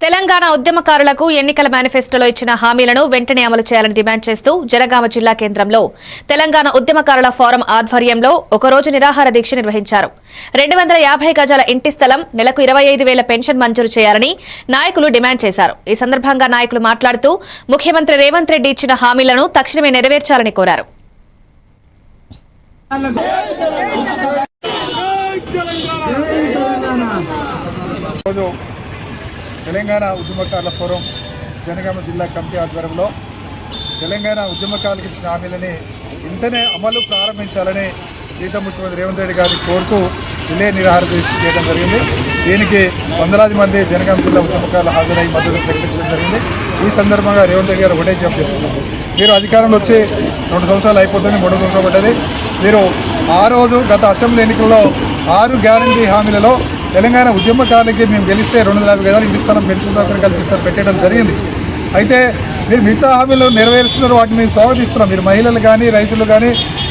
తెలంగాణ ఉద్యమకారులకు ఎన్నికల మేనిఫెస్టోలో ఇచ్చిన హామీలను వెంటనే అమలు చేయాలని డిమాండ్ చేస్తూ జనగామ జిల్లా కేంద్రంలో తెలంగాణ ఉద్యమకారుల ఫోరం ఆధ్వర్యంలో ఒకరోజు నిరాహార దీక్ష నిర్వహించారు. రెండు వందల యాభై గజాల ఇంటి స్థలం నెలకు ఇరవై ఐదు వేల పెన్షన్ మంజూరు చేయాలని నాయకులు డిమాండ్ చేశారు. ఈ సందర్భంగా నాయకులు మాట్లాడుతూ ముఖ్యమంత్రి రేవంత్ రెడ్డి ఇచ్చిన హామీలను తక్షణమే నెరవేర్చాలని కోరారు. తెలంగాణ ఉద్యమకారుల ఫోరం జనగామ జిల్లా కమిటీ ఆధ్వర్యంలో తెలంగాణ ఉద్యమకారులకు ఇచ్చిన హామీలని వెంటనే అమలు ప్రారంభించాలని గీత ముఖ్యమంత్రి రేవంత్ రెడ్డి గారిని కోరుతూ విలే నిరాహార దీక్ష చేయడం జరిగింది. దీనికి వందలాది మంది జనగామ జిల్లా ఉద్యమకారులు హాజరై మద్దతు ప్రకటించడం జరిగింది. ఈ సందర్భంగా రేవంత్ రెడ్డి గారు ఒకటే జప్ చేస్తున్నారు. మీరు అధికారంలో వచ్చి రెండు సంవత్సరాలు అయిపోతుంది మూడు సంవత్సరాలు పడ్డది. మీరు ఆ రోజు గత అసెంబ్లీ ఎన్నికల్లో ఆరు గ్యారంటీ హామీలలో తెలంగాణ ఉద్యమకాలకి మేము గెలిస్తే రెండు వందల యాభై గదాలు ఇంటి స్థలం పెన్షన్ సౌకర్యం కల్పిస్తారు పెట్టడం జరిగింది. అయితే మీరు మిగతా హామీలు నెరవేరుస్తున్నారు వాటిని మేము స్వాగతిస్తున్నాం. మీరు మహిళలు కానీ రైతులు కానీ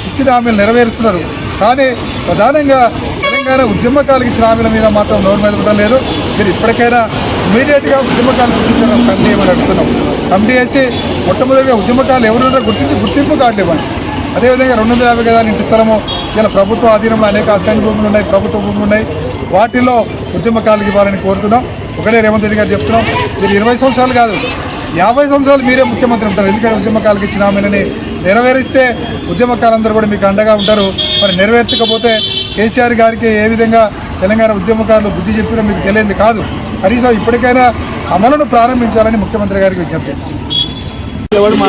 ఇచ్చిన హామీలు నెరవేరుస్తున్నారు. కానీ ప్రధానంగా తెలంగాణ ఉద్యమకాలకు ఇచ్చిన హామీల మీద మాత్రం నోరు మెదపడం లేదు. మీరు ఇప్పటికైనా ఇమీడియట్గా ఉద్యమకాలు గుర్తించడం కమిటీ ఏమని అడుగుతున్నాం? కమిటీ చేసి మొట్టమొదటిగా ఉద్యమకాలు ఎవరున్నారో గుర్తించి గుర్తింపు కార్డు ఇవ్వండి. అదేవిధంగా రెండు వందల యాభై గదాలు ఇంటి స్థలము ఇలా ప్రభుత్వ ఆధీనంలో అనేక అసైన్ భూములు ఉన్నాయి ప్రభుత్వ భూములు ఉన్నాయి. వాటిల్లో ఉద్యమకారులకు ఇవ్వాలని కోరుతున్నాం. ఒకటే రేవంత్ రెడ్డి గారు చెప్తున్నాం. మీరు ఇరవై సంవత్సరాలు కాదు యాభై సంవత్సరాలు మీరే ముఖ్యమంత్రి ఉంటారు. ఎందుకంటే ఉద్యమకాలకి ఇచ్చిన హామీలని నెరవేరిస్తే ఉద్యమకారులందరూ కూడా మీకు అండగా ఉంటారు. మరి నెరవేర్చకపోతే కేసీఆర్ గారికి ఏ విధంగా తెలంగాణ ఉద్యమకారులు బుద్ధి చెప్పినా మీకు తెలియదు కాదు. కనీసం ఇప్పటికైనా అమలును ప్రారంభించాలని ముఖ్యమంత్రి గారికి విజ్ఞప్తి చేస్తున్నాం.